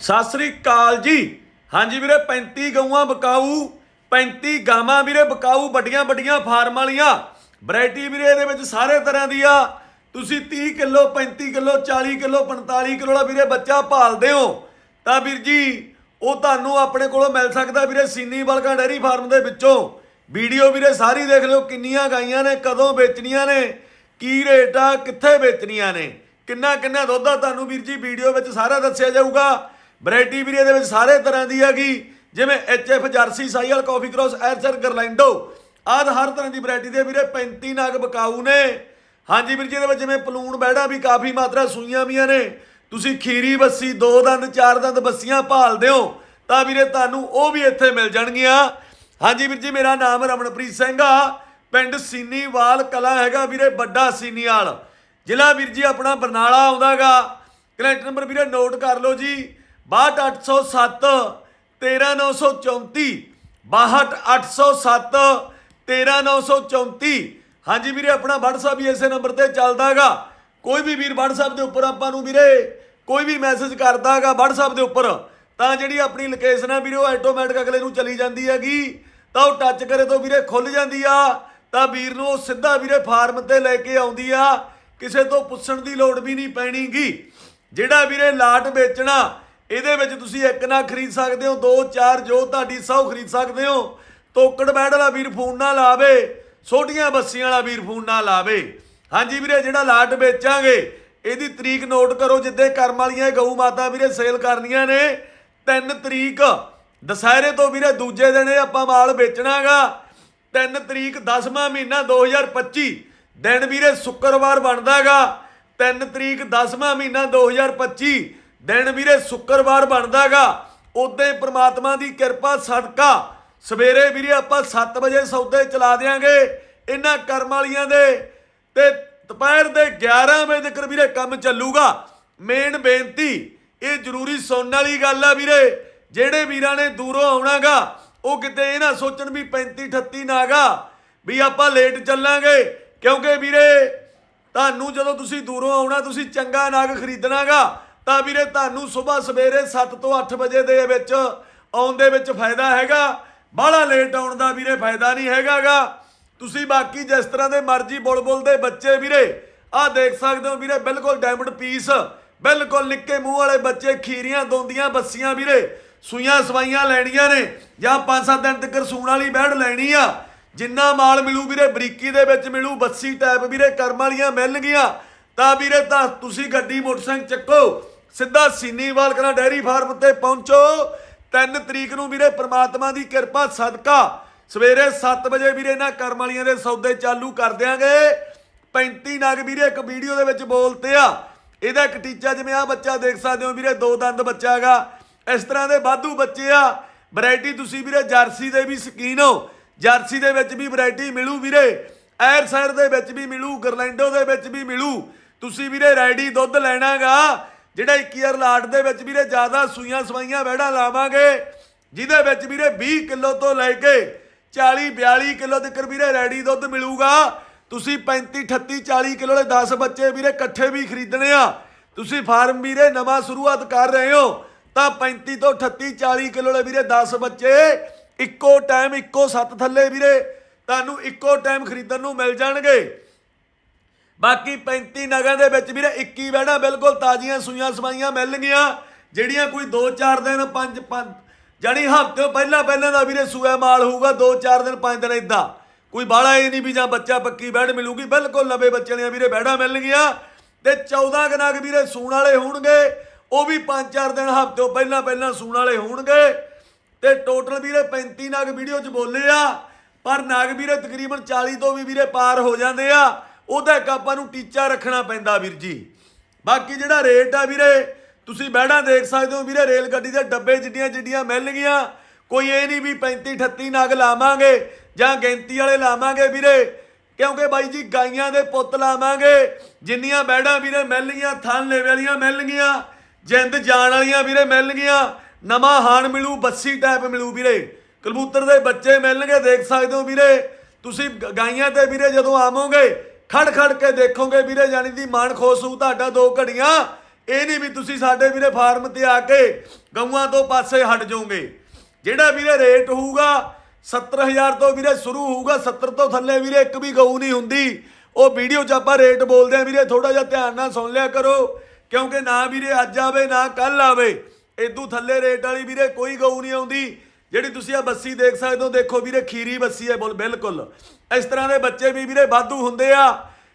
ਸਤਿ ਸ੍ਰੀ ਅਕਾਲ ਜੀ। ਹਾਂਜੀ ਵੀਰੇ 35 ਗਊਆਂ ਬਕਾਊ 35 ਗਾਵਾਂ ਵੀਰੇ ਬਕਾਊ, ਵੱਡੀਆਂ ਵੱਡੀਆਂ ਫਾਰਮ ਵਾਲੀਆਂ। ਵੈਰਾਈਟੀ ਵੀਰੇ ਇਹਦੇ ਵਿੱਚ ਸਾਰੇ ਤਰ੍ਹਾਂ ਦੀ ਆ। ਤੁਸੀਂ 30 ਕਿਲੋ 35 ਕਿਲੋ 40 ਕਿਲੋ 45 ਕਿਲੋ ਦਾ ਵੀਰੇ ਬੱਚਾ ਭਾਲਦੇ ਹੋ। ਤਾਂ ਵੀਰ ਜੀ, ਉਹ ਤੁਹਾਨੂੰ ਆਪਣੇ ਕੋਲੋਂ ਮਿਲ ਸਕਦਾ ਵੀਰੇ ਸੀਨੀ ਬਲਗਾ ਡੈਰੀ ਫਾਰਮ ਦੇ ਵਿੱਚੋਂ। ਵੀਡੀਓ ਵੀਰੇ ਸਾਰੀ ਦੇਖ ਲਿਓ, ਕਿੰਨੀਆਂ ਗਾਈਆਂ ਨੇ, ਕਦੋਂ ਵੇਚਣੀਆਂ ਨੇ, ਕੀ ਰੇਟ ਆ, ਕਿੱਥੇ ਵੇਚਣੀਆਂ ਨੇ। ਕਿੰਨਾ ਕਿੰਨਾ ਦੁੱਧ ਆ ਤੁਹਾਨੂੰ ਵੀਰ ਜੀ, ਵੀਡੀਓ ਵਿੱਚ ਸਾਰਾ ਦੱਸਿਆ ਜਾਊਗਾ। ਵੈਰਾਈਟੀ ਵੀਰੇ ਇਹਦੇ ਵਿੱਚ ਸਾਰੇ ਤਰ੍ਹਾਂ ਦੀ ਹੈਗੀ। ਜਿਵੇਂ ਐਫ ਜਰਸੀ, ਸਾਈਅਲ, ਕਾਫੀ ਕ੍ਰੋਸ ਐਰਚਰ ਗਰਲੈਂਡੋ ਆਦ ਹਰ ਤਰ੍ਹਾਂ ਦੀ ਵੈਰਾਈਟੀ ਦੇ ਵੀਰੇ 35 ਨਾਗ ਬਕਾਊ ਨੇ। ਹਾਂਜੀ ਵੀਰ ਜੀ, ਇਹਦੇ ਵਿੱਚ ਜਿਵੇਂ ਪਲੂਣ ਬੈੜਾ ਵੀ ਕਾਫੀ ਮਾਤਰਾ ਸੂਈਆਂ ਵੀਆਂ ਨੇ। ਤੁਸੀਂ ਖੀਰੀ ਬੱਸੀ, ਦੋ ਦੰਦ, ਚਾਰ ਦੰਦ ਬੱਸੀਆਂ ਭਾਲਦੇ ਹੋ ਤਾਂ ਵੀਰੇ ਤੁਹਾਨੂੰ ਉਹ ਵੀ ਇੱਥੇ ਮਿਲ ਜਾਣਗੀਆਂ। ਹਾਂਜੀ ਵੀਰ ਜੀ, ਮੇਰਾ ਨਾਮ ਰਮਨਪ੍ਰੀਤ ਸਿੰਘ ਆ। ਪਿੰਡ ਸੀਨੀਵਾਲ ਕਲਾ ਹੈਗਾ ਵੀਰੇ, ਵੱਡਾ ਸੀਨੀਵਾਲ ਜ਼ਿਲ੍ਹਾ ਵੀਰ ਜੀ, ਆਪਣਾ ਬਰਨਾਲਾ ਆਉਂਦਾਗਾ ਕਨੈਕਟ ਨੰਬਰ ਵੀਰੇ, ਨੋਟ ਕਰ ਲਓ ਜੀ। 62807 13934 62807 13934 ਹਾਂਜੀ ਵੀਰੇ, ਆਪਣਾ WhatsApp ਵੀ ਇਸੇ ਨੰਬਰ ਤੇ ਚੱਲਦਾਗਾ। ਕੋਈ ਵੀ ਵੀਰ WhatsApp ਦੇ ਉੱਪਰ ਆਪਾਂ ਨੂੰ ਵੀਰੇ, ਕੋਈ ਵੀ ਮੈਸੇਜ ਕਰਦਾਗਾ WhatsApp ਦੇ ਉੱਪਰ, ਤਾਂ ਜਿਹੜੀ ਆਪਣੀ ਲੋਕੇਸ਼ਨ ਆ ਵੀਰੇ, ਉਹ ਆਟੋਮੈਟਿਕ ਅਗਲੇ ਨੂੰ ਚਲੀ ਜਾਂਦੀ ਹੈਗੀ। ਤਾਂ ਉਹ ਟੱਚ ਕਰੇ ਤੋਂ ਵੀਰੇ ਖੁੱਲ ਜਾਂਦੀ ਆ। ਤਾਂ ਵੀਰ ਨੂੰ ਉਹ ਸਿੱਧਾ ਵੀਰੇ ਫਾਰਮ ਤੇ ਲੈ ਕੇ ਆਉਂਦੀ ਆ। ਕਿਸੇ ਤੋਂ ਪੁੱਛਣ ਦੀ ਲੋੜ ਵੀ ਨਹੀਂ ਪੈਣੀਗੀ। ਜਿਹੜਾ ਵੀਰੇ ਲਾਟ ਵੇਚਣਾ ਇਹਦੇ ਵਿੱਚ ਤੁਸੀਂ ਇੱਕ ਨਾ ਖਰੀਦ ਸਕਦੇ ਹੋ, ਦੋ, ਚਾਰ ਜੋ ਤੁਹਾਡੀ ਸੌ ਖਰੀਦ ਸਕਦੇ ਹੋ। ਤੋਕੜ ਬੈੜ ਵਾਲਾ ਵੀਰ ਫੋਨ ਨਾ ਲਾਵੇ, ਛੋਟੀਆਂ ਬੱਸੀਆਂ ਵਾਲਾ ਵੀਰ ਫੋਨ ਨਾ ਲਾਵੇ। ਹਾਂਜੀ ਵੀਰੇ, ਜਿਹੜਾ ਲਾਟ ਵੇਚਾਂਗੇ, ਇਹਦੀ ਤਰੀਕ ਨੋਟ ਕਰੋ, ਜਿੱਦੇ ਕਰਮ ਵਾਲੀਆਂ ਗਊ ਮਾਤਾ ਵੀਰੇ ਸੇਲ ਕਰਨੀਆਂ ਨੇ 3 ਤਰੀਕ। ਦਸਹਿਰੇ ਤੋਂ ਵੀਰੇ ਦੂਜੇ ਦਿਨ ਇਹ ਆਪਾਂ ਮਾਲ ਵੇਚਣਾਗਾ। 3 ਤਰੀਕ 10ਵਾਂ ਮਹੀਨਾ 2025 ਦਿਨ ਵੀਰੇ ਸ਼ੁੱਕਰਵਾਰ ਬਣਦਾਗਾ। 3 ਤਰੀਕ 10ਵਾਂ ਮਹੀਨਾ 2025 ਦਿਨ ਵੀਰੇ ਸ਼ੁੱਕਰਵਾਰ ਬਣਦਾਗਾ। ਉਦੋਂ ਹੀ ਪ੍ਰਮਾਤਮਾ ਦੀ ਕਿਰਪਾ, ਸਦਕਾ। ਸਵੇਰੇ ਵੀਰੇ ਆਪਾਂ 7 ਵਜੇ ਸੌਦੇ ਚਲਾ ਦੇਾਂਗੇ ਇਹਨਾਂ ਕਰਮ ਵਾਲੀਆਂ ਦੇ। ਤੇ ਦੁਪਹਿਰ ਦੇ 11 ਵਜੇ ਤੱਕ ਵੀਰੇ ਕੰਮ ਚੱਲੂਗਾ। ਮੇਨ ਬੇਨਤੀ, ਇਹ ਜ਼ਰੂਰੀ ਸੁਣਨ ਵਾਲੀ ਗੱਲ ਆ ਵੀਰੇ। ਜਿਹੜੇ ਵੀਰਾਂ ਨੇ ਦੂਰੋਂ ਆਉਣਾਗਾ, ਉਹ ਕਿਤੇ ਇਹ ਨਾ ਸੋਚਣ ਵੀ 35 38 ਨਾਗਾ ਵੀ ਆਪਾਂ ਲੇਟ ਚੱਲਾਂਗੇ। ਕਿਉਂਕਿ ਵੀਰੇ, ਤੁਹਾਨੂੰ ਜਦੋਂ ਤੁਸੀਂ ਦੂਰੋਂ ਆਉਣਾ, ਤੁਸੀਂ ਚੰਗਾ ਨਾਗ ਖਰੀਦਣਾਗਾ। ਤਾਂ ਵੀਰੇ ਤੁਹਾਨੂੰ ਸਵੇਰ ਸਵੇਰੇ 7 ਤੋਂ 8 ਵਜੇ ਦੇ ਵਿੱਚ ਆਉਣ ਦੇ ਵਿੱਚ ਫਾਇਦਾ ਹੈਗਾ। ਬਾਹਲਾ ਲੇਟ ਆਉਣ ਦਾ ਵੀਰੇ ਫਾਇਦਾ ਨਹੀਂ ਹੈਗਾਗਾ। ਤੁਸੀਂ ਬਾਕੀ ਜਿਸ ਤਰ੍ਹਾਂ ਦੇ ਮਰਜ਼ੀ ਬੁਲਬੁਲ ਦੇ ਬੱਚੇ ਵੀਰੇ, ਆਹ ਦੇਖ ਸਕਦੇ ਹੋ ਵੀਰੇ, ਬਿਲਕੁਲ ਡਾਇਮੰਡ ਪੀਸ ਬਿਲਕੁਲ ਨਿੱਕੇ ਮੂੰਹ ਵਾਲੇ ਬੱਚੇ, ਖੀਰੀਆਂ ਦੋਂਦੀਆਂ ਬੱਸੀਆਂ ਵੀਰੇ, ਸੂਈਆਂ ਸਵਾਈਆਂ ਲੈਣੀਆਂ ਨੇ, ਜਾਂ 5-7 ਦਿਨ ਤੱਕ ਸੂਣ ਵਾਲੀ ਬੈੜ ਲੈਣੀ ਆ। ਜਿੰਨਾ ਮਾਲ ਮਿਲੂ ਵੀਰੇ, ਬਰੀਕੀ ਦੇ ਵਿੱਚ ਮਿਲੂ, ਬੱਸੀ ਟਾਈਪ ਵੀਰੇ, ਕਰਮ ਵਾਲੀਆਂ ਮਿਲ ਗਈਆਂ ਤਾਂ ਵੀਰੇ ਤਾਂ ਤੁਸੀਂ ਗੱਡੀ, ਮੋਟਰਸਾਈਕਲ ਚੱਕੋ। ਸਿੱਧਾ ਸੀਨੀਵਾਲ ਕਰਾ ਡੈਰੀ ਫਾਰਮ ਉੱਤੇ ਪਹੁੰਚੋ। 3 ਤਰੀਕ ਨੂੰ ਵੀਰੇ ਪ੍ਰਮਾਤਮਾ ਦੀ ਕਿਰਪਾ, ਸਦਕਾ। ਸਵੇਰੇ 7 ਵਜੇ ਵੀਰੇ ਇਹਨਾਂ ਕਰਮ ਵਾਲੀਆਂ ਦੇ ਸੌਦੇ ਚਾਲੂ ਕਰ ਦਿਆਂਗੇ। 35 ਨਗ ਵੀਰੇ ਇੱਕ ਵੀਡੀਓ ਦੇ ਵਿੱਚ ਬੋਲਤੇ ਆ। ਇਹਦਾ ਇੱਕ ਟੀਚਾ ਜਿਵੇਂ ਆ ਬੱਚਾ ਦੇਖ ਸਕਦੇ ਹੋ ਵੀਰੇ, ਦੋ ਦੰਦ ਬੱਚਾ ਹੈਗਾ। ਇਸ ਤਰ੍ਹਾਂ ਦੇ ਵਾਧੂ ਬੱਚੇ ਆ। ਵੈਰਾਈਟੀ ਤੁਸੀਂ ਵੀਰੇ ਜਰਸੀ ਦੇ ਵੀ ਸ਼ਕੀਨ ਹੋ। ਜਰਸੀ ਦੇ ਵਿੱਚ ਵੀ ਵੈਰਾਈਟੀ ਮਿਲੂ ਵੀਰੇ। ਐਰ ਸਾਇਰ ਦੇ ਵਿੱਚ ਵੀ ਮਿਲੂ, ਗਰਲੈਂਡੋ ਦੇ ਵਿੱਚ ਵੀ ਮਿਲੂ। ਤੁਸੀਂ ਵੀਰੇ ਰੈਡੀ ਦੁੱਧ ਲੈਣਾਗਾ। ਜਿਹੜਾ 21 ਲਾਟ ਦੇ ਵਿੱਚ ਵੀਰੇ ਜ਼ਿਆਦਾ ਸੂਈਆਂ ਸਵਾਈਆਂ ਵਹਿੜਾ ਲਾਵਾਂਗੇ, ਜਿਹਦੇ ਵਿੱਚ ਵੀਰੇ 20 ਕਿਲੋ ਤੋਂ ਲੈ ਕੇ 40 42 ਕਿਲੋ ਤੱਕ ਵੀਰੇ ਰੈਡੀ ਦੁੱਧ ਮਿਲੂਗਾ। ਤੁਸੀਂ 35 38 40 ਕਿਲੋ ਦੇ 10 ਬੱਚੇ ਵੀਰੇ ਇਕੱਠੇ ਵੀ ਖਰੀਦਣੇ ਆ। ਤੁਸੀਂ ਫਾਰਮ ਵੀਰੇ ਨਵਾਂ ਸ਼ੁਰੂਆਤ ਕਰ ਰਹੇ ਹੋ, ਤਾਂ 35 ਤੋਂ 38 40 ਕਿਲੋ ਦੇ ਵੀਰੇ 10 ਬੱਚੇ ਇੱਕੋ ਟਾਈਮ ਇੱਕੋ ਸੱਤ ਥੱਲੇ ਵੀਰੇ ਤੁਹਾਨੂੰ ਇੱਕੋ ਟਾਈਮ ਖਰੀਦਣ ਨੂੰ ਮਿਲ ਜਾਣਗੇ। ਬਾਕੀ 35 ਨਗਾਂ ਦੇ ਵਿੱਚ ਵੀਰੇ 21 ਬੈਣਾ ਬਿਲਕੁਲ ਤਾਜ਼ੀਆਂ ਸੂਈਆਂ ਸਵਾਈਆਂ ਮਿਲਣਗੀਆਂ ਜਿਹੜੀਆਂ ਕੋਈ 2-4 ਦਿਨ 5 5 ਜਾਨੀ ਹਫ਼ਤੇ ਪਹਿਲਾਂ ਪਹਿਲਾਂ ਦਾ ਵੀਰੇ ਸੂਆ ਮਾਲ ਹੋਊਗਾ 2-4 ਦਿਨ 5 ਦਿਨ ਇਦਾਂ ਕੋਈ ਬਾਲਾ ਇਹ ਨਹੀਂ ਵੀ ਜਾਂ ਬੱਚਾ ਪੱਕੀ ਬੈੜ ਮਿਲੂਗੀ, ਬਿਲਕੁਲ ਨਵੇਂ ਬੱਚਿਆਂ ਦੀਆਂ ਵੀਰੇ ਬੈੜਾਂ ਮਿਲਣਗੀਆਂ ਗਈਆਂ। ਤੇ 14 ਕਨਾਕ ਵੀਰੇ ਸੂਣ ਵਾਲੇ ਹੋਣਗੇ, ਉਹ ਵੀ 5-4 ਦਿਨ ਹਫ਼ਤੇ ਪਹਿਲਾਂ ਪਹਿਲਾਂ ਸੂਣ ਵਾਲੇ ਹੋਣਗੇ। ਤੇ ਟੋਟਲ ਵੀਰੇ 35 ਨਾਗ ਵੀਡੀਓ 'ਚ ਬੋਲੇ ਆ, ਪਰ ਨਾਗ ਵੀਰੇ ਤਕਰੀਬਨ 40 ਤੋਂ ਵੀ ਵੀਰੇ ਪਾਰ ਹੋ ਜਾਂਦੇ ਆ। ਉਹਦਾ ਇੱਕ ਆਪਾਂ ਨੂੰ ਟੀਚਾ ਰੱਖਣਾ ਪੈਂਦਾ ਵੀਰ ਜੀ। ਬਾਕੀ ਜਿਹੜਾ ਰੇਟ ਆ ਵੀਰੇ, ਤੁਸੀਂ ਬਹਿਣਾ ਦੇਖ ਸਕਦੇ ਹੋ ਵੀਰੇ ਰੇਲ ਗੱਡੀ ਦੇ ਡੱਬੇ ਜਿੱਡੀਆਂ ਜਿੱਡੀਆਂ ਮਿਲ ਗਈਆਂ। ਕੋਈ ਇਹ ਨਹੀਂ ਵੀ 35 38 ਨਗ ਲਾਵਾਂਗੇ ਜਾਂ ਗਿਣਤੀ ਵਾਲੇ ਲਾਵਾਂਗੇ ਵੀਰੇ। ਕਿਉਂਕਿ ਬਾਈ ਜੀ, ਗਾਈਆਂ ਦੇ ਪੁੱਤ ਲਾਵਾਂਗੇ। ਜਿੰਨੀਆਂ ਬੈੜਾਂ ਵੀਰੇ ਮਿਲ ਗਈਆਂ ਥਣ ਲੇਵੇ ਵਾਲੀਆਂ ਮਿਲ ਗਈਆਂ, ਜਿੰਦ ਜਾਣ ਵਾਲੀਆਂ ਵੀਰੇ ਮਿਲ ਗਈਆਂ। ਨਵਾਂ ਹਾਣ ਮਿਲੂ, ਬੱਸੀ ਟਾਈਪ ਮਿਲੂ ਵੀਰੇ। ਕਬੂਤਰ ਦੇ ਬੱਚੇ ਮਿਲਣਗੇ, ਦੇਖ ਸਕਦੇ ਹੋ ਵੀਰੇ। ਤੁਸੀਂ ਗ- ਗਾਈਆਂ ਤੇ ਵੀਰੇ ਜਦੋਂ ਆਵੋਗੇ ਖੜ ਖੜ ਕੇ ਦੇਖੋਗੇ ਵੀਰੇ ਜਾਨੀ ਦੀ ਮਨ ਖੁਸ਼ ਹੋਊ ਤੁਹਾਡਾ ਦੋ ਘੜੀਆਂ। ਇਹ ਨਹੀਂ ਵੀ ਤੁਸੀਂ ਸਾਡੇ ਵੀਰੇ ਫਾਰਮ ਤੇ ਆ ਕੇ ਗਊਆਂ ਤੋਂ ਪਾਸੇ ਹਟ ਜਾਓਗੇ। ਜਿਹੜਾ ਵੀਰੇ ਰੇਟ ਹੋਊਗਾ 70000 ਤੋਂ ਵੀਰੇ ਸ਼ੁਰੂ ਹੋਊਗਾ 70 ਤੋਂ ਥੱਲੇ ਵੀਰੇ ਇੱਕ ਵੀ ਗਊ ਨਹੀਂ ਹੁੰਦੀ। ਉਹ ਵੀਡੀਓ 'ਚ ਆਪਾਂ ਰੇਟ ਬੋਲਦੇ ਆ ਵੀਰੇ ਥੋੜਾ ਜਿਹਾ ਧਿਆਨ ਨਾਲ ਸੁਣ ਲਿਆ ਕਰੋ। ਕਿਉਂਕਿ ਨਾ ਵੀਰੇ ਅੱਜ ਆਵੇ, ਨਾ ਕੱਲ ਆਵੇ ਇਦੋਂ ਥੱਲੇ ਰੇਟ ਵਾਲੀ ਵੀਰੇ ਕੋਈ ਗਊ ਨਹੀਂ ਆਉਂਦੀ। ਜਿਹੜੀ ਤੁਸੀਂ ਆ ਬੱਸੀ ਦੇਖ ਸਕਦੇ ਹੋ, ਦੇਖੋ ਵੀਰੇ, ਖੀਰੀ ਬੱਸੀ ਹੈ, ਬੋਲ- ਬਿਲਕੁਲ। ਇਸ ਤਰ੍ਹਾਂ ਦੇ ਬੱਚੇ ਵੀ ਵੀਰੇ ਵਾਧੂ ਹੁੰਦੇ ਆ,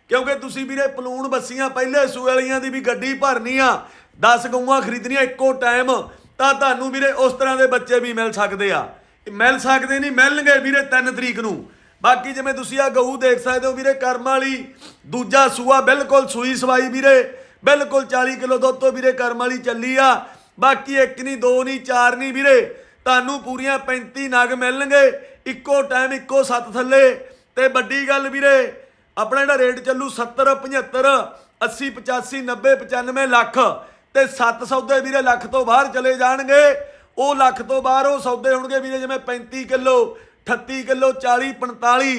ਕਿਉਂਕਿ ਤੁਸੀਂ ਵੀਰੇ ਪਲੂਣ ਬੱਸੀਆਂ, ਪਹਿਲੇ ਸੂਏ ਵਾਲੀਆਂ ਦੀ ਵੀ ਗੱਡੀ ਭਰਨੀ ਆ 10 ਗਊਆਂ ਖਰੀਦਣੀਆਂ ਇੱਕੋ ਟਾਈਮ, ਤਾਂ ਤੁਹਾਨੂੰ ਵੀਰੇ ਉਸ ਤਰ੍ਹਾਂ ਦੇ ਬੱਚੇ ਵੀ ਮਿਲ ਸਕਦੇ ਆ। ਮਿਲ ਸਕਦੇ ਨਹੀਂ, ਮਿਲਣਗੇ ਵੀਰੇ 3 ਤਰੀਕ ਨੂੰ। ਬਾਕੀ ਜਿਵੇਂ ਤੁਸੀਂ ਆ ਗਊ ਦੇਖ ਸਕਦੇ ਹੋ ਵੀਰੇ, ਕਰਮ ਵਾਲੀ, ਦੂਜਾ ਸੂਆ, ਬਿਲਕੁਲ ਸੂਈ ਸਵਾਈ ਵੀਰੇ, ਬਿਲਕੁਲ 40 ਕਿਲੋ ਦੁੱਧ ਤੋਂ ਵੀਰੇ ਕਰਮ ਵਾਲੀ ਚੱਲੀ ਆ। ਬਾਕੀ ਇੱਕ ਨਹੀਂ, ਦੋ ਨਹੀਂ, ਚਾਰ ਨਹੀਂ ਵੀਰੇ। ਤੁਹਾਨੂੰ ਪੂਰੀਆਂ 35 ਨਗ ਮਿਲਣਗੇ। ਇੱਕੋ ਟਾਈਮ ਇੱਕੋ ਸੱਤ ਥੱਲੇ। ਤੇ ਵੱਡੀ ਗੱਲ ਵੀਰੇ, ਆਪਣਾ ਜਿਹੜਾ ਰੇਟ ਚੱਲੂ 70 75 80 85 90 95 ਲੱਖ। ਤੇ 7 ਸੌਦੇ ਵੀਰੇ ਲੱਖ ਤੋਂ ਬਾਹਰ ਚਲੇ ਜਾਣਗੇ। ਉਹ ਲੱਖ ਤੋਂ ਬਾਹਰ ਉਹ ਸੌਦੇ ਹੋਣਗੇ ਵੀਰੇ, ਜਿਵੇਂ 35 ਕਿਲੋ 38 ਕਿਲੋ 40 45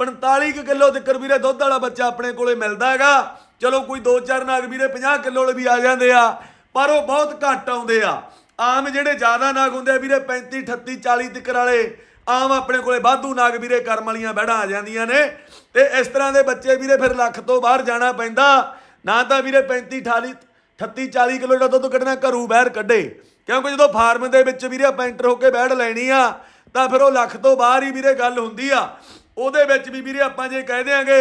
45 ਕੁ ਕਿਲੋ ਤੱਕ ਵੀਰੇ ਦੁੱਧ ਵਾਲਾ ਬੱਚਾ ਆਪਣੇ ਕੋਲੇ ਮਿਲਦਾ ਹੈਗਾ। ਚਲੋ ਕੋਈ 2-4 ਨਾਗ ਵੀਰੇ 50 ਕਿਲੋ ਵਾਲੇ ਵੀ ਆ ਜਾਂਦੇ ਆ। ਪਰ ਉਹ ਬਹੁਤ ਘੱਟ ਆਉਂਦੇ ਆ। ਆਮ ਜਿਹੜੇ ਜ਼ਿਆਦਾ ਨਾਗ ਹੁੰਦੇ ਆ ਵੀਰੇ 35 38 40 ਤੱਕ ਵਾਲੇ, ਆਮ ਆਪਣੇ ਕੋਲੇ ਵਾਧੂ ਨਾਗ ਵੀਰੇ ਕਰਮ ਵਾਲੀਆਂ ਬੈੜਾਂ ਆ ਜਾਂਦੀਆਂ ਨੇ। ਤੇ ਇਸ ਤਰ੍ਹਾਂ ਦੇ ਬੱਚੇ ਵੀਰੇ ਫਿਰ ਲੱਖ ਤੋਂ ਬਾਹਰ ਜਾਣਾ ਪੈਂਦਾ। ਨਾ ਤਾਂ ਵੀਰੇ 35 28 38 40 ਕਿਲੋ ਦਾ ਦੁੱਧ ਕੱਢਣਾ, ਘਰੂ ਬਾਹਰ ਕੱਢੇ। ਕਿਉਂਕਿ ਜਦੋਂ ਫਾਰਮ ਦੇ ਵਿੱਚ ਵੀਰੇ ਆਪਾਂ ਐਂਟਰ ਹੋ ਕੇ ਬੈੜ ਲੈਣੀ ਆ, ਤਾਂ ਫਿਰ ਉਹ ਲੱਖ ਤੋਂ ਬਾਹਰ ਹੀ ਵੀਰੇ ਗੱਲ ਹੁੰਦੀ ਆ। ਉਹਦੇ ਵਿੱਚ ਵੀ ਵੀਰੇ ਆਪਾਂ ਜੇ ਕਹਿ ਦਿਆਂਗੇ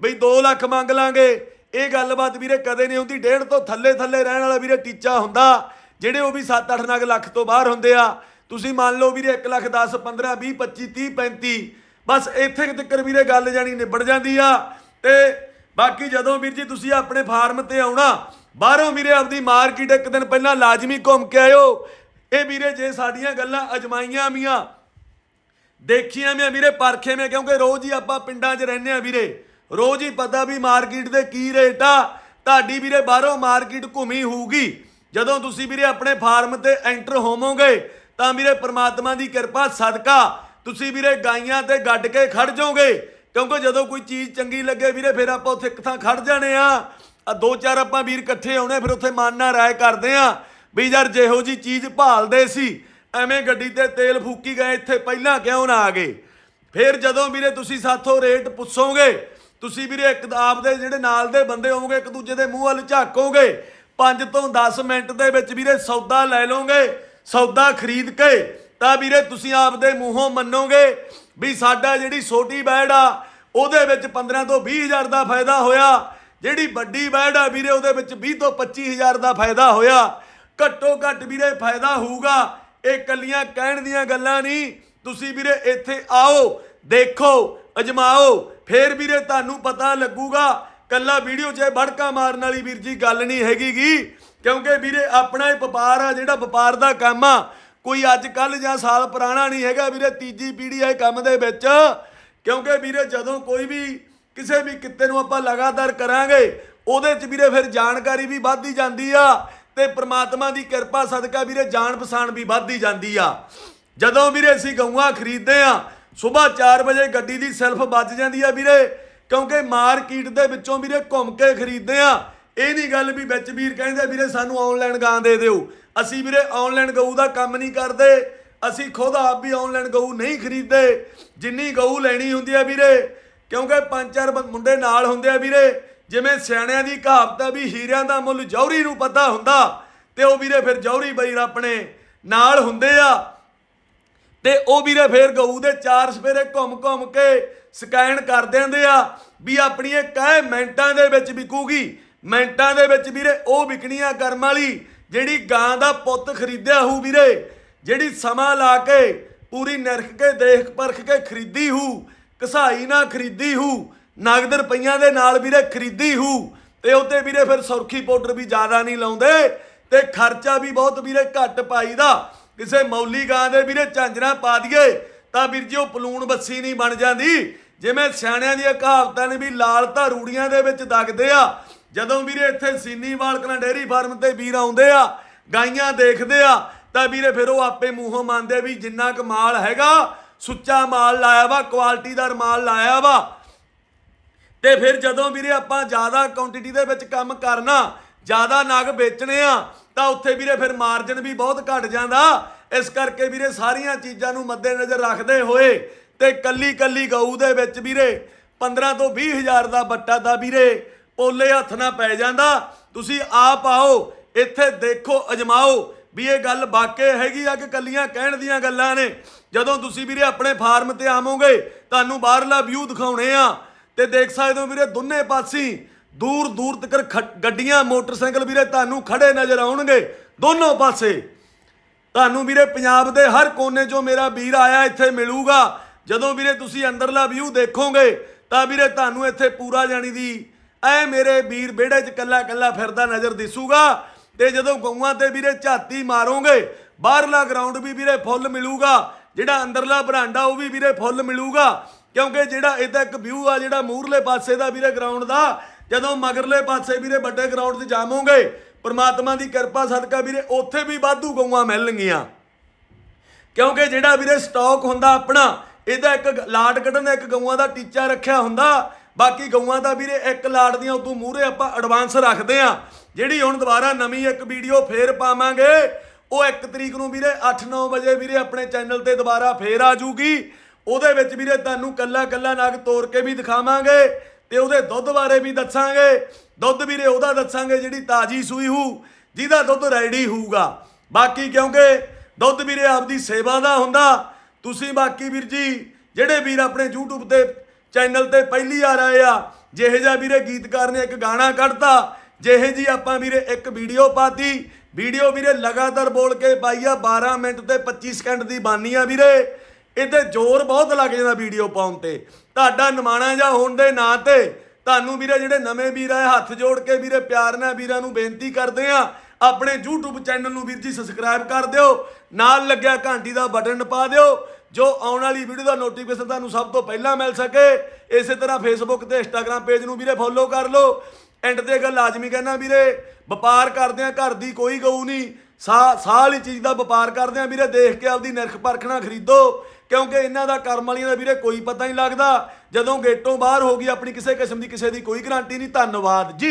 ਬਈ 2 ਲੱਖ ਮੰਗ ਲਾਂਗੇ, ਇਹ ਗੱਲਬਾਤ ਵੀਰੇ ਕਦੇ ਨਹੀਂ ਹੁੰਦੀ। ਡੇਢ ਤੋਂ ਥੱਲੇ ਥੱਲੇ ਰਹਿਣ ਵਾਲਾ ਵੀਰੇ ਟੀਚਾ ਹੁੰਦਾ। ਜਿਹੜੇ ਉਹ ਵੀ 7-8 ਨਗ ਲੱਖ ਤੋਂ ਬਾਹਰ ਹੁੰਦੇ ਆ, ਤੁਸੀਂ ਮੰਨ ਲਓ ਵੀਰੇ 1 ਲੱਖ 10 15 20 25 30 35 ਬਸ ਇੱਥੇ ਕੁ ਤੱਕ ਵੀਰੇ ਗੱਲ ਜਾਣੀ ਨਿਬੜ ਜਾਂਦੀ ਆ। ਤੇ ਬਾਕੀ ਜਦੋਂ ਵੀਰ ਜੀ ਤੁਸੀਂ ਆਪਣੇ ਫਾਰਮ ਤੇ ਆਉਣਾ, ਬਾਹਰੋਂ ਵੀਰੇ ਆਪਦੀ ਮਾਰਕੀਟ ਇੱਕ ਦਿਨ ਪਹਿਲਾਂ ਲਾਜ਼ਮੀ ਘੁੰਮ ਕੇ ਆਇਓ। ਇਹ ਵੀਰੇ ਜੇ ਸਾਡੀਆਂ ਗੱਲਾਂ ਅਜਮਾਈਆਂ ਮੀਆਂ, ਦੇਖੀਆਂ ਮੈਂ ਵੀਰੇ, ਪਰਖੇ ਮੈਂ ਕਿਉਂਕਿ ਰੋਜ਼ ਹੀ ਆਪਾਂ ਪਿੰਡਾਂ 'ਚ ਰਹਿੰਦੇ ਆ ਵੀਰੇ। ਰੋਜ਼ ਹੀ ਪਤਾ ਵੀ ਮਾਰਕੀਟ ਦੇ ਕੀ ਰੇਟ ਆ, ਤੁਹਾਡੀ ਵੀਰੇ ਬਾਹਰੋਂ ਮਾਰਕੀਟ ਘੁੰਮੀ ਹੋਊਗੀ। ਜਦੋਂ ਤੁਸੀਂ ਵੀਰੇ ਆਪਣੇ ਫਾਰਮ ਤੇ ਐਂਟਰ ਹੋਵੋਗੇ, ਤਾਂ ਵੀਰੇ ਪ੍ਰਮਾਤਮਾ ਦੀ ਕਿਰਪਾ, ਸਦਕਾ ਤੁਸੀਂ ਵੀਰੇ ਗਾਈਆਂ ਤੇ ਗੱਡ ਕੇ ਖੜ ਜਾਓਗੇ। ਕਿਉਂਕਿ ਜਦੋਂ ਕੋਈ ਚੀਜ਼ ਚੰਗੀ ਲੱਗੇ ਵੀਰੇ, ਫਿਰ ਆਪਾਂ ਉੱਥੇ ਇੱਕ ਥਾਂ ਖੜ ਜਾਣੇ ਆ। ਆ ਦੋ ਚਾਰ ਆਪਾਂ ਵੀਰ ਇਕੱਠੇ ਆਉਣੇ, ਫਿਰ ਉੱਥੇ ਮਨ ਨਾਲ ਰਾਏ ਕਰਦੇ ਆ ਵੀ ਯਾਰ ਜਿਹੋ ਜੀ ਚੀਜ਼ ਭਾਲਦੇ ਸੀ, ਐਵੇਂ ਗੱਡੀ ਤੇ ਤੇਲ ਫੂਕੀ ਗਏ, ਇੱਥੇ ਪਹਿਲਾਂ ਕਿਉਂ ਨਾ ਆ ਗਏ? ਫਿਰ ਜਦੋਂ ਵੀਰੇ ਤੁਸੀਂ ਸਾਥੋਂ ਰੇਟ ਪੁੱਛੋਗੇ, ਤੁਸੀਂ ਵੀਰੇ ਇੱਕ ਆਪਦੇ ਜਿਹੜੇ ਨਾਲ ਦੇ ਬੰਦੇ ਹੋਵੋਗੇ, ਇੱਕ ਦੂਜੇ ਦੇ ਮੂੰਹ ਵੱਲ ਝਾਕੋਗੇ 5 ਤੋਂ 10 ਮਿੰਟ ਦੇ ਵਿੱਚ ਵੀਰੇ ਸੌਦਾ ਲੈ ਲਓਗੇ, ਸੌਦਾ ਖਰੀਦ ਕੇ, ਤਾਂ ਵੀਰੇ ਤੁਸੀਂ ਆਪਦੇ ਮੂੰਹੋਂ ਮੰਨੋਗੇ ਵੀ ਸਾਡਾ ਜਿਹੜੀ ਛੋਟੀ ਬੈੜ ਆ, ਉਹਦੇ ਵਿੱਚ 15 ਤੋਂ 20 ਹਜ਼ਾਰ ਦਾ ਫਾਇਦਾ ਹੋਇਆ। ਜਿਹੜੀ ਵੱਡੀ ਬੈੜ ਆ ਵੀਰੇ, ਉਹਦੇ ਵਿੱਚ 20 ਤੋਂ 25 ਹਜ਼ਾਰ ਦਾ ਫਾਇਦਾ ਹੋਇਆ। ਘੱਟੋ ਘੱਟ ਵੀਰੇ ਫਾਇਦਾ ਹੋਊਗਾ। ਇਹ ਕੱਲੀਆਂ ਕਹਿਣ ਦੀਆਂ ਗੱਲਾਂ ਨਹੀਂ। ਤੁਸੀਂ ਵੀਰੇ ਇੱਥੇ ਆਓ, ਦੇਖੋ, ਅਜਮਾਓ। ਫੇਰ ਵੀਰੇ ਤੁਹਾਨੂੰ ਪਤਾ ਲੱਗੂਗਾ ਕੱਲਾ ਵੀਡੀਓ 'ਚ ਬੜਕਾ ਮਾਰਨ ਵਾਲੀ ਵੀਰ ਜੀ ਗੱਲ ਨਹੀਂ ਹੈਗੀਗੀ, ਕਿਉਂਕਿ ਵੀਰੇ ਆਪਣਾ ਇਹ ਵਪਾਰ ਆ, ਜਿਹੜਾ ਵਪਾਰ ਦਾ ਕੰਮ ਆ, ਕੋਈ ਅੱਜ ਕੱਲ ਜਾਂ ਸਾਲ ਪੁਰਾਣਾ ਨਹੀਂ ਹੈਗਾ ਵੀਰੇ, ਤੀਜੀ ਪੀੜ੍ਹੀ ਆ ਕੰਮ ਦੇ ਵਿੱਚ, ਕਿਉਂਕਿ ਵੀਰੇ ਜਦੋਂ ਕੋਈ ਵੀ ਕਿਸੇ ਵੀ ਕਿੱਤੇ ਨੂੰ ਆਪਾਂ ਲਗਾਤਾਰ ਕਰਾਂਗੇ, ਉਹਦੇ 'ਚ ਵੀਰੇ ਫਿਰ ਜਾਣਕਾਰੀ ਵੀ ਵੱਧਦੀ ਜਾਂਦੀ ਆ ਤੇ ਪ੍ਰਮਾਤਮਾ ਦੀ ਕਿਰਪਾ, ਸਦਕਾ ਵੀਰੇ ਜਾਣ ਪਛਾਣ ਵੀ ਵੱਧਦੀ ਜਾਂਦੀ ਆ। ਜਦੋਂ ਵੀਰੇ ਅਸੀਂ ਗਊਆਂ ਖਰੀਦਦੇ ਆ ਸਵੇਰ 4 ਵਜੇ ਗੱਡੀ ਦੀ ਸੈਲਫ ਵੱਜ ਜਾਂਦੀ ਆ ਵੀਰੇ ਕਿਉਂਕਿ ਮਾਰਕੀਟ ਦੇ ਵਿੱਚੋਂ ਵੀਰੇ ਘੁੰਮ ਕੇ ਖਰੀਦਦੇ ਆ। ਇਹ ਨਹੀਂ ਗੱਲ ਵੀ ਵਿੱਚ ਵੀਰ ਕਹਿੰਦੇ ਵੀਰੇ ਸਾਨੂੰ ਆਨਲਾਈਨ ਗਾਂ ਦੇ ਦਿਓ। ਅਸੀਂ ਵੀਰੇ ਆਨਲਾਈਨ ਗਊ ਦਾ ਕੰਮ ਨਹੀਂ ਕਰਦੇ। ਅਸੀਂ ਖੁਦ ਆਪ ਵੀ ਆਨਲਾਈਨ ਗਊ ਨਹੀਂ ਖਰੀਦਦੇ। ਜਿੰਨੀ ਗਊ ਲੈਣੀ ਹੁੰਦੀ ਆ ਵੀਰੇ, ਕਿਉਂਕਿ ਪੰਜ ਚਾਰ ਮੁੰਡੇ ਨਾਲ ਹੁੰਦੇ ਆ ਵੀਰੇ। ਜਿਵੇਂ ਸਿਆਣਿਆਂ ਦੀ ਕਹਾਵਤ ਆ ਵੀ ਹੀਰਿਆਂ ਦਾ ਮੁੱਲ ਜੌਹਰੀ ਨੂੰ ਪਤਾ ਹੁੰਦਾ, ਤੇ ਉਹ ਵੀਰੇ ਫਿਰ ਜੌਹਰੀ ਬਈ ਆਪਣੇ ਨਾਲ ਹੁੰਦੇ ਆ। ਤੇ ਉਹ ਵੀਰੇ ਫਿਰ ਗਊ ਦੇ ਚਾਰ ਸਵੇਰੇ ਘੁੰਮ ਘੁੰਮ ਕੇ ਸਕੈਨ ਕਰ ਦਿੰਦੇ ਆ ਵੀ ਆਪਣੀ ਇਹ ਕਾਹ ਮਿੰਟਾਂ ਦੇ ਵਿੱਚ ਵਿਕੂਗੀ। ਮਿੰਟਾਂ ਦੇ ਵਿੱਚ ਵੀਰੇ ਉਹ ਵਿਕਣੀ ਆ ਕਰਮ ਵਾਲੀ, ਜਿਹੜੀ ਗਾਂ ਦਾ ਪੁੱਤ ਖਰੀਦਿਆ ਹੋਊ ਵੀਰੇ, ਜਿਹੜੀ ਸਮਾਂ ਲਾ ਕੇ ਪੂਰੀ ਨਿਰਖ ਕੇ, ਦੇਖ ਪਰਖ ਕੇ ਖਰੀਦੀ ਹੂ, ਕਸਾਈ ਨਾ ਖਰੀਦੀ ਹੂ, ਨਗਦ ਰੁਪਈਆਂ ਦੇ ਨਾਲ ਵੀਰੇ ਖਰੀਦੀ ਹੂ, ਤੇ ਉੱਤੇ ਵੀਰੇ ਫਿਰ ਸੁਰਖੀ ਪਾਊਡਰ ਵੀ ਜ਼ਿਆਦਾ ਨਹੀਂ ਲਾਉਂਦੇ, ਤੇ ਖਰਚਾ ਵੀ ਬਹੁਤ ਵੀਰੇ ਘੱਟ ਪਾਈਦਾ। ਕਿਸੇ ਮੌਲੀ ਗਾਂ ਦੇ ਵੀਰੇ ਝਾਂਜਰਾਂ ਪਾ ਦਈਏ ਤਾਂ ਵੀਰ ਜੀ, ਉਹ ਪਲੂਣ ਬੱਸੀ ਨਹੀਂ ਬਣ ਜਾਂਦੀ। ਜਿਵੇਂ ਸਿਆਣਿਆਂ ਦੀਆਂ ਕਹਾਵਤਾਂ ਨੇ ਵੀ ਲਾਲ ਤਾਂ ਰੂੜੀਆਂ ਦੇ ਵਿੱਚ ਦਗਦੇ ਆ, ਜਦੋਂ ਵੀਰੇ ਇੱਥੇ ਸੀਨੀਵਾਲ ਕਲਾਂ ਡੇਰੀ ਫਾਰਮ ਤੇ ਵੀਰ ਆਉਂਦੇ ਆ, ਗਾਈਆਂ ਦੇਖਦੇ ਆ, ਤਾਂ ਵੀਰੇ ਫਿਰ ਉਹ ਆਪੇ ਮੂੰਹੋਂ ਮੰਨਦੇ ਆ ਵੀ ਜਿੰਨਾ ਕੁ ਮਾਲ ਹੈਗਾ, ਸੁੱਚਾ ਮਾਲ ਲਾਇਆ ਵਾ ਕੁਆਲਿਟੀ ਦਾ ਮਾਲ ਲਾਇਆ ਵਾ। ਤੇ ਫਿਰ ਜਦੋਂ ਵੀਰੇ ਆਪਾਂ ਜ਼ਿਆਦਾ ਕੁਆਂਟੀਟੀ ਦੇ ਵਿੱਚ ਕੰਮ ਕਰਨਾ, ਜ਼ਿਆਦਾ ਨਾਗ ਵੇਚਣੇ ਆ ਤਾਂ ਉੱਥੇ ਵੀਰੇ ਫਿਰ ਮਾਰਜਨ ਵੀ ਬਹੁਤ ਘਟ ਜਾਂਦਾ। ਇਸ ਕਰਕੇ ਵੀਰੇ ਸਾਰੀਆਂ ਚੀਜ਼ਾਂ ਨੂੰ ਮੱਦੇਨਜ਼ਰ ਰੱਖਦੇ ਹੋਏ ਤੇ ਕੱਲੀ ਕੱਲੀ ਗਊ ਦੇ ਵਿੱਚ ਵੀਰੇ 15 ਤੋਂ 20 ਹਜ਼ਾਰ ਦਾ ਬੱਟਾ ਦਾ ਵੀਰੇ ਪੋਲੇ ਹੱਥ ਨਾ ਪੈ ਜਾਂਦਾ। ਤੁਸੀਂ ਆਪ ਆਓ, ਇੱਥੇ ਦੇਖੋ, ਅਜਮਾਓ ਵੀ ਇਹ ਗੱਲ ਵਾਕਿਆ ਹੈਗੀ ਆ ਕਿ ਕੱਲੀਆਂ ਕਹਿਣ ਦੀਆਂ ਗੱਲਾਂ ਨੇ। ਜਦੋਂ ਤੁਸੀਂ ਵੀਰੇ ਆਪਣੇ ਫਾਰਮ ਤੇ ਆਵੋਗੇ, ਤੁਹਾਨੂੰ ਬਾਹਰਲਾ ਵਿਊ ਦਿਖਾਉਣੇ ਆ। ਤੇ ਦੇਖ ਸਕਦੇ ਹੋ ਵੀਰੇ, ਦੋਨੇ ਪਾਸੀ ਦੂਰ ਦੂਰ ਤੱਕ ਗੱਡੀਆਂ, ਮੋਟਰਸਾਈਕਲ ਵੀਰੇ ਤੁਹਾਨੂੰ ਖੜੇ ਨਜ਼ਰ ਆਉਣਗੇ। ਦੋਨੋਂ ਪਾਸੇ। ਤੁਹਾਨੂੰ ਵੀਰੇ ਪੰਜਾਬ ਦੇ ਹਰ ਕੋਨੇ 'ਚੋਂ ਮੇਰਾ ਵੀਰ ਆਇਆ, ਇੱਥੇ ਮਿਲੂਗਾ। ਜਦੋਂ ਵੀਰੇ ਤੁਸੀਂ ਅੰਦਰਲਾ ਵਿਊ ਦੇਖੋਗੇ, ਤਾਂ ਵੀਰੇ ਤੁਹਾਨੂੰ ਇੱਥੇ ਪੂਰਾ ਜਾਣੀ ਦੀ ਐ ਮੇਰੇ ਵੀਰ ਵਿਹੜੇ 'ਚ ਕੱਲਾ ਕੱਲਾ ਫਿਰਦਾ ਨਜ਼ਰ ਦਿਸੂਗਾ। ਤੇ ਜਦੋਂ ਗਊਆਂ ਤੇ ਵੀਰੇ ਝਾਤੀ ਮਾਰੋਗੇ, ਬਾਹਰਲਾ ਗਰਾਊਂਡ ਵੀ ਵੀਰੇ ਫੁੱਲ ਮਿਲੂਗਾ। ਜਿਹੜਾ ਅੰਦਰਲਾ ਬਰਾਂਡਾ, ਉਹ ਵੀ ਵੀਰੇ ਫੁੱਲ ਮਿਲੂਗਾ। ਕਿਉਂਕਿ ਜਿਹੜਾ ਇਹਦਾ ਇੱਕ ਵਿਊ ਆ, ਜਿਹੜਾ ਮੂਰਲੇ ਪਾਸੇ ਦਾ ਵੀਰੇ ਗਰਾਊਂਡ ਦਾ ਜਦੋਂ ਮਗਰਲੇ ਪਾਸੇ ਵੀਰੇ ਵੱਡੇ ਗਰਾਊਂਡ 'ਤੇ ਜਾਵੋਗੇ, ਪਰਮਾਤਮਾ ਦੀ ਕਿਰਪਾ, ਸਦਕਾ ਵੀਰੇ, ਉੱਥੇ ਵੀ ਵਾਧੂ ਗਊਆਂ ਮਿਲਣਗੀਆਂ। ਕਿਉਂਕਿ ਜਿਹੜਾ ਵੀਰੇ ਸਟਾਕ ਹੁੰਦਾ ਆਪਣਾ, ਇਹਦਾ ਇੱਕ ਲਾਟ ਕੱਢਣ ਦਾ ਇੱਕ ਗਊਆਂ ਦਾ ਟੀਚਾ ਰੱਖਿਆ ਹੁੰਦਾ। ਬਾਕੀ ਗਊਆਂ ਦਾ ਵੀਰੇ ਇੱਕ ਲਾਟ ਦੀਆਂ ਉਦੋਂ ਮੂਹਰੇ ਆਪਾਂ ਐਡਵਾਂਸ ਰੱਖਦੇ ਆ ਜਿਹੜੀ ਹੁਣ ਦੁਬਾਰਾ ਨਵੀਂ ਇੱਕ ਵੀਡੀਓ ਫੇਰ ਪਾਵਾਂਗੇ, ਉਹ 1 ਤਰੀਕ ਨੂੰ ਵੀਰੇ 8-9 ਵਜੇ ਵੀਰੇ ਆਪਣੇ ਚੈਨਲ ਤੇ ਦੁਬਾਰਾ ਫੇਰ ਆ ਜੂਗੀ। ਉਹਦੇ ਵਿੱਚ ਵੀਰੇ ਤੁਹਾਨੂੰ ਕੱਲਾ ਕੱਲਾ ਨਗ ਤੋੜ ਕੇ ਵੀ ਦਿਖਾਵਾਂਗੇ। ਤੇ ਉਹਦੇ ਦੁੱਧ ਬਾਰੇ ਵੀ ਦੱਸਾਂਗੇ। ਦੁੱਧ ਵੀਰੇ ਉਹਦਾ ਦੱਸਾਂਗੇ ਜਿਹੜੀ ਤਾਜੀ ਸੂਈ ਹੋਊ ਜਿਹਦਾ ਦੁੱਧ ਰੈਡੀ ਹੋਊਗਾ ਬਾਕੀ ਕਿਉਂਕਿ ਦੁੱਧ ਵੀਰੇ ਆਪਦੀ ਸੇਵਾ ਦਾ ਹੁੰਦਾ। ਤੁਸੀਂ ਬਾਕੀ ਵੀਰ ਜੀ, ਜਿਹੜੇ ਵੀਰ ਆਪਣੇ YouTube ਤੇ ਚੈਨਲ ਤੇ ਪਹਿਲੀ ਆ ਰਹੇ ਆ, ਜਿਹੇ ਜਿਹਾ ਵੀਰੇ ਗੀਤਕਾਰ ਨੇ ਇੱਕ ਗਾਣਾ ਕੱਢਤਾ, ਜਿਹੇ ਜੀ ਆਪਾਂ ਵੀਰੇ ਇੱਕ ਵੀਡੀਓ ਪਾਤੀ। ਵੀਡੀਓ ਵੀਰੇ ਲਗਾਤਾਰ ਬੋਲ ਕੇ ਪਾਈ ਆ 12 ਮਿੰਟ ਤੇ 25 ਸਕਿੰਟ ਦੀ ਬਾਨੀ ਆ ਵੀਰੇ। ਇਹਦੇ ਜ਼ੋਰ ਬਹੁਤ ਲੱਗ ਜਾਂਦਾ ਵੀਡੀਓ ਪਾਉਣ ਤੇ। ਤੁਹਾਡਾ ਨਿਮਾਣਾ ਜਾਂ ਹੋਣ ਦੇ ਨਾਂ ਤੇ ਤੁਹਾਨੂੰ ਵੀਰੇ ਜਿਹੜੇ ਨਵੇਂ ਵੀਰ ਆਏ, ਹੱਥ ਜੋੜ ਕੇ ਵੀਰੇ ਪਿਆਰ ਨਾਲ ਵੀਰਾਂ ਨੂੰ ਬੇਨਤੀ ਕਰਦੇ ਆ ਆਪਣੇ YouTube ਚੈਨਲ ਨੂੰ ਵੀਰ ਜੀ ਸਬਸਕ੍ਰਾਈਬ ਕਰ ਦਿਓ, ਨਾਲ ਲੱਗਿਆ ਘੰਟੀ ਦਾ ਬਟਨ ਪਾ ਦਿਓ, ਜੋ ਆਉਣ ਵਾਲੀ ਵੀਡੀਓ ਦਾ ਨੋਟੀਫਿਕੇਸ਼ਨ ਤੁਹਾਨੂੰ ਸਭ ਤੋਂ ਪਹਿਲਾਂ ਮਿਲ ਸਕੇ। ਇਸੇ ਤਰ੍ਹਾਂ Facebook ਤੇ Instagram ਪੇਜ ਨੂੰ ਵੀਰੇ ਫੋਲੋ ਕਰ ਲਓ। ਐਂਡ ਤੇ ਗੱਲ ਲਾਜ਼ਮੀ ਕਹਿਣਾ ਵੀਰੇ, ਵਪਾਰ ਕਰਦੇ ਆ ਘਰ ਦੀ ਕੋਈ ਗਊ ਨਹੀਂ ਸਾਹ ਸਾਹ ਵਾਲੀ ਚੀਜ਼ ਦਾ ਵਪਾਰ ਕਰਦੇ ਆ ਵੀਰੇ, ਦੇਖ ਕੇ ਆਪਦੀ ਨਿਰਖ ਪਰਖਣਾ ਖਰੀਦੋ। ਕਿਉਂਕਿ ਇਹਨਾਂ ਦਾ ਕਰਮ ਵਾਲੀਆਂ ਦਾ ਵੀਰੇ ਕੋਈ ਪਤਾ ਨਹੀਂ ਲੱਗਦਾ। ਜਦੋਂ ਗੇਟੋਂ ਬਾਹਰ ਹੋ ਗਈ, ਆਪਣੀ ਕਿਸੇ ਕਿਸਮ ਦੀ ਕਿਸੇ ਦੀ ਕੋਈ ਗਰੰਟੀ ਨਹੀਂ। ਧੰਨਵਾਦ ਜੀ।